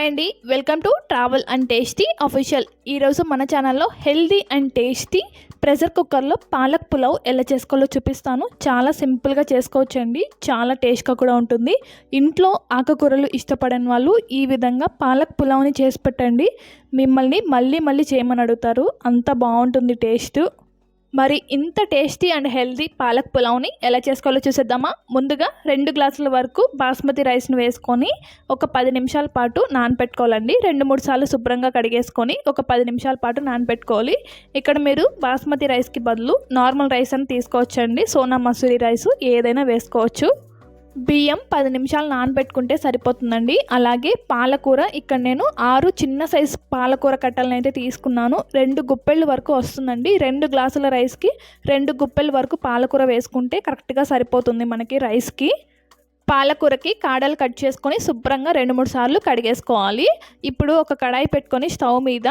Hi అండి. Welcome to travel and tasty official ఈరోజు మన ఛానల్లో హెల్దీ అండ్ టేస్టీ ప్రెషర్ కుక్కర్లో పాలక్ పులావ్ ఎలా చేసుకోవాలో చూపిస్తాను. చాలా సింపుల్గా చేసుకోవచ్చండి. చాలా టేస్ట్గా కూడా ఉంటుంది. ఇంట్లో ఆకుకూరలు ఇష్టపడని వాళ్ళు ఈ విధంగా పాలక్ పులావ్ని చేసి పెట్టండి. మిమ్మల్ని మళ్ళీ మళ్ళీ చేయమని అడుగుతారు. అంత బాగుంటుంది టేస్ట్. మరి ఇంత టేస్టీ అండ్ హెల్దీ పాలక్ పులావ్ని ఎలా చేసుకోవాలో చూసేద్దామా? ముందుగా రెండు గ్లాసుల వరకు బాస్మతి రైస్ను వేసుకొని ఒక పది నిమిషాల పాటు నానపెట్టుకోవాలండి. రెండు మూడు సార్లు శుభ్రంగా కడిగేసుకొని ఒక పది నిమిషాల పాటు నానపెట్టుకోవాలి. ఇక్కడ మీరు బాస్మతి రైస్కి బదులు నార్మల్ రైస్ అని తీసుకోవచ్చండి. సోనా మసూరి రైస్ ఏదైనా వేసుకోవచ్చు. బియ్యం పది నిమిషాలు నానబెట్టుకుంటే సరిపోతుందండి. అలాగే పాలకూర ఇక్కడ నేను ఆరు చిన్న సైజు పాలకూర కట్టలను అయితే తీసుకున్నాను. రెండు గుప్పెళ్ళ వరకు వస్తుందండి. రెండు గ్లాసుల రైస్కి రెండు గుప్పెళ్ళ వరకు పాలకూర వేసుకుంటే కరెక్ట్గా సరిపోతుంది మనకి రైస్కి. పాలకూరకి కాడలు కట్ చేసుకొని శుభ్రంగా రెండు మూడు సార్లు కడిగేసుకోవాలి. ఇప్పుడు ఒక కడాయి పెట్టుకొని స్టవ్ మీద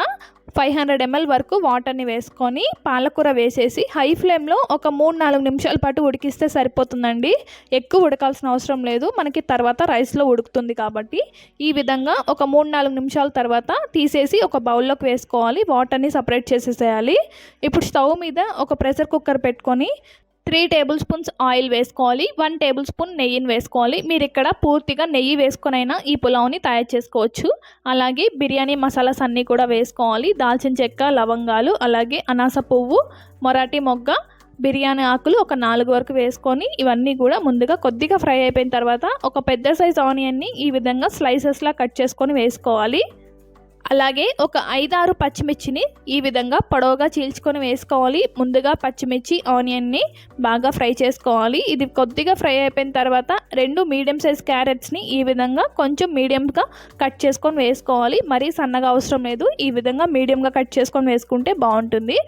ఫైవ్ హండ్రెడ్ ఎంఎల్ వరకు వాటర్ని వేసుకొని పాలకూర వేసేసి హై ఫ్లేమ్లో ఒక మూడు నాలుగు నిమిషాల పాటు ఉడికిస్తే సరిపోతుందండి. ఎక్కువ ఉడకాల్సిన అవసరం లేదు. మనకి తర్వాత రైస్లో ఉడుకుతుంది కాబట్టి ఈ విధంగా ఒక మూడు నాలుగు నిమిషాల తర్వాత తీసేసి ఒక బౌల్లోకి వేసుకోవాలి. వాటర్ని సపరేట్ చేసేసేయాలి. ఇప్పుడు స్టవ్ మీద ఒక ప్రెషర్ కుక్కర్ పెట్టుకొని త్రీ టేబుల్ స్పూన్స్ ఆయిల్ వేసుకోవాలి వన్ టేబుల్ స్పూన్ నెయ్యిని వేసుకోవాలి. మీరు ఇక్కడ పూర్తిగా నెయ్యి వేసుకొనైనా ఈ పులావ్ని తయారు చేసుకోవచ్చు. అలాగే బిర్యానీ మసాలాస్ అన్నీ కూడా వేసుకోవాలి. దాల్చిన చెక్క లవంగాలు అలాగే అనాస పువ్వు మొరాటి మొగ్గ బిర్యానీ ఆకులు ఒక నాలుగు వరకు వేసుకొని ఇవన్నీ కూడా ముందుగా కొద్దిగా ఫ్రై అయిపోయిన తర్వాత ఒక పెద్ద సైజ్ ఆనియన్ని ఈ విధంగా స్లైసెస్లా కట్ చేసుకొని వేసుకోవాలి. అలాగే ఒక ఐదారు పచ్చిమిర్చిని ఈ విధంగా పొడవుగా చీల్చుకొని వేసుకోవాలి. ముందుగా పచ్చిమిర్చి ఆనియన్ని బాగా ఫ్రై చేసుకోవాలి. ఇది కొద్దిగా ఫ్రై అయిపోయిన తర్వాత రెండు మీడియం సైజ్ క్యారెట్స్ని ఈ విధంగా కొంచెం మీడియంగా కట్ చేసుకొని వేసుకోవాలి. మరీ సన్నగా అవసరం లేదు. ఈ విధంగా మీడియంగా కట్ చేసుకొని వేసుకుంటే బాగుంటుంది.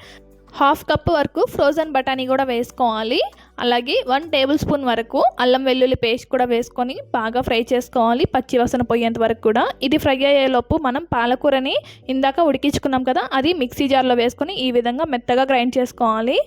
హాఫ్ కప్ వరకు ఫ్రోజన్ బఠానీ కూడా వేసుకోవాలి. అలాగే వన్ టేబుల్ స్పూన్ వరకు అల్లం వెల్లుల్లి పేస్ట్ కూడా వేసుకొని బాగా ఫ్రై చేసుకోవాలి పచ్చి వసన పోయేంత వరకు కూడా. ఇది ఫ్రై అయ్యేలోపు మనం పాలకూరని ఇందాక ఉడికించుకున్నాం కదా అది మిక్సీ జార్లో వేసుకొని ఈ విధంగా మెత్తగా గ్రైండ్ చేసుకోవాలి.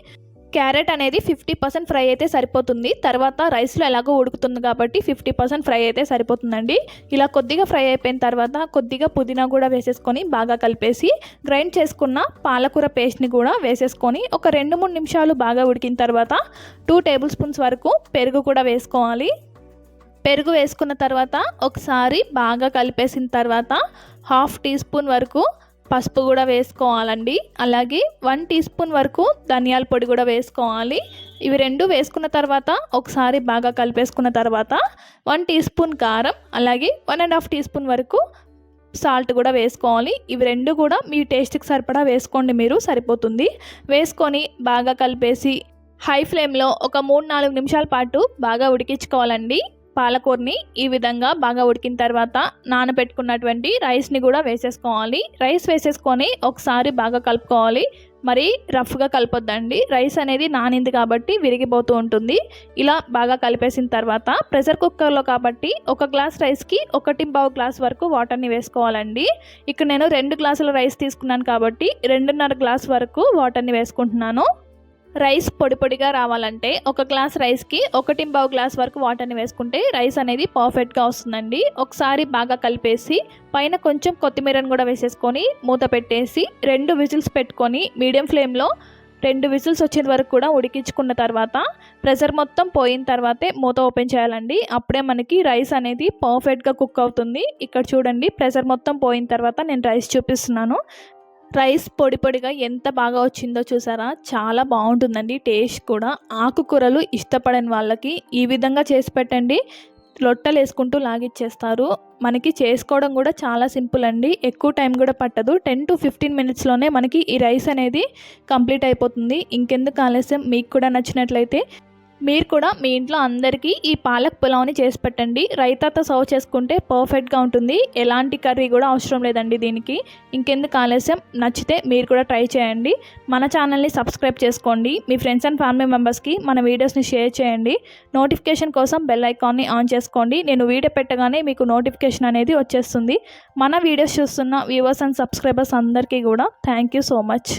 క్యారెట్ అనేది ఫిఫ్టీ పర్సెంట్ ఫ్రై అయితే సరిపోతుంది. తర్వాత రైస్లో ఎలాగో ఉడుకుతుంది కాబట్టి ఫిఫ్టీ పర్సెంట్ ఫ్రై అయితే సరిపోతుందండి. ఇలా కొద్దిగా ఫ్రై అయిపోయిన తర్వాత కొద్దిగా పుదీనా కూడా వేసేసుకొని బాగా కలిపేసి గ్రైండ్ చేసుకున్న పాలకూర పేస్ట్ని కూడా వేసేసుకొని ఒక రెండు మూడు నిమిషాలు బాగా ఉడికిన తర్వాత టూ టేబుల్ స్పూన్స్ వరకు పెరుగు కూడా వేసుకోవాలి. పెరుగు వేసుకున్న తర్వాత ఒకసారి బాగా కలిపేసిన తర్వాత హాఫ్ టీ స్పూన్ వరకు పసుపు కూడా వేసుకోవాలండి. అలాగే వన్ టీ స్పూన్ వరకు ధనియాల పొడి కూడా వేసుకోవాలి. ఇవి రెండు వేసుకున్న తర్వాత ఒకసారి బాగా కలిపేసుకున్న తర్వాత వన్ టీ స్పూన్ కారం అలాగే one and half teaspoon వరకు సాల్ట్ కూడా వేసుకోవాలి. ఇవి రెండు కూడా మీ టేస్ట్కి సరిపడా వేసుకోండి మీరు సరిపోతుంది. వేసుకొని బాగా కలిపేసి హై ఫ్లేమ్లో ఒక మూడు నాలుగు నిమిషాల పాటు బాగా ఉడికించుకోవాలండి. పాలకూరని ఈ విధంగా బాగా ఉడికిన తర్వాత నానబెట్టుకున్నటువంటి రైస్ని కూడా వేసేసుకోవాలి. రైస్ వేసేసుకొని ఒకసారి బాగా కలుపుకోవాలి. మరి రఫ్గా కలపొద్దండి. రైస్ అనేది నానింది కాబట్టి విరిగిపోతూ ఉంటుంది. ఇలా బాగా కలిపేసిన తర్వాత ప్రెషర్ కుక్కర్లో కాబట్టి ఒక గ్లాస్ రైస్కి ఒకటి పావు గ్లాస్ వరకు వాటర్ని వేసుకోవాలండి. ఇక్కడ నేను రెండు గ్లాసుల రైస్ తీసుకున్నాను కాబట్టి రెండున్నర గ్లాస్ వరకు వాటర్ని వేసుకుంటున్నాను. రైస్ పొడి పొడిగా రావాలంటే ఒక గ్లాస్ రైస్కి ఒకటి పావు గ్లాస్ వరకు వాటర్ని వేసుకుంటే రైస్ అనేది పర్ఫెక్ట్గా వస్తుందండి. ఒకసారి బాగా కలిపేసి పైన కొంచెం కొత్తిమీరను కూడా వేసేసుకొని మూత పెట్టేసి రెండు విజిల్స్ పెట్టుకొని మీడియం ఫ్లేమ్లో రెండు విజిల్స్ వచ్చేది వరకు కూడా ఉడికించుకున్న తర్వాత ప్రెషర్ మొత్తం పోయిన తర్వాతే మూత ఓపెన్ చేయాలండి. అప్పుడే మనకి రైస్ అనేది పర్ఫెక్ట్గా కుక్ అవుతుంది. ఇక్కడ చూడండి ప్రెషర్ మొత్తం పోయిన తర్వాత నేను రైస్ చూపిస్తున్నాను. రైస్ పొడి పొడిగా ఎంత బాగా వచ్చిందో చూసారా? చాలా బాగుంటుందండి టేస్ట్ కూడా. ఆకుకూరలు ఇష్టపడని వాళ్ళకి ఈ విధంగా చేసి పెట్టండి. లొట్టలు వేసుకుంటూ లాగిచ్చేస్తారు. మనకి చేసుకోవడం కూడా చాలా సింపుల్ అండి. ఎక్కువ టైం కూడా పట్టదు. టెన్ టు ఫిఫ్టీన్ మినిట్స్లోనే మనకి ఈ రైస్ అనేది కంప్లీట్ అయిపోతుంది. ఇంకెందుకు ఆలస్యం? మీకు కూడా నచ్చినట్లయితే మీరు కూడా మీ ఇంట్లో అందరికీ ఈ పాలక్ పులావ్ని చేసి పెట్టండి. రైతాతో సర్వ్ చేసుకుంటే పర్ఫెక్ట్గా ఉంటుంది. ఎలాంటి కర్రీ కూడా అవసరం లేదండి దీనికి. ఇంకెందుకు ఆలస్యం? నచ్చితే మీరు కూడా ట్రై చేయండి. మన ఛానల్ని సబ్స్క్రైబ్ చేసుకోండి. మీ ఫ్రెండ్స్ అండ్ ఫ్యామిలీ మెంబర్స్కి మన వీడియోస్ని షేర్ చేయండి. నోటిఫికేషన్ కోసం బెల్ ఐకాన్ని ఆన్ చేసుకోండి. నేను వీడియో పెట్టగానే మీకు నోటిఫికేషన్ అనేది వచ్చేస్తుంది. మన వీడియోస్ చూస్తున్న వ్యూవర్స్ అండ్ సబ్స్క్రైబర్స్ అందరికీ కూడా థ్యాంక్ యూ సో మచ్.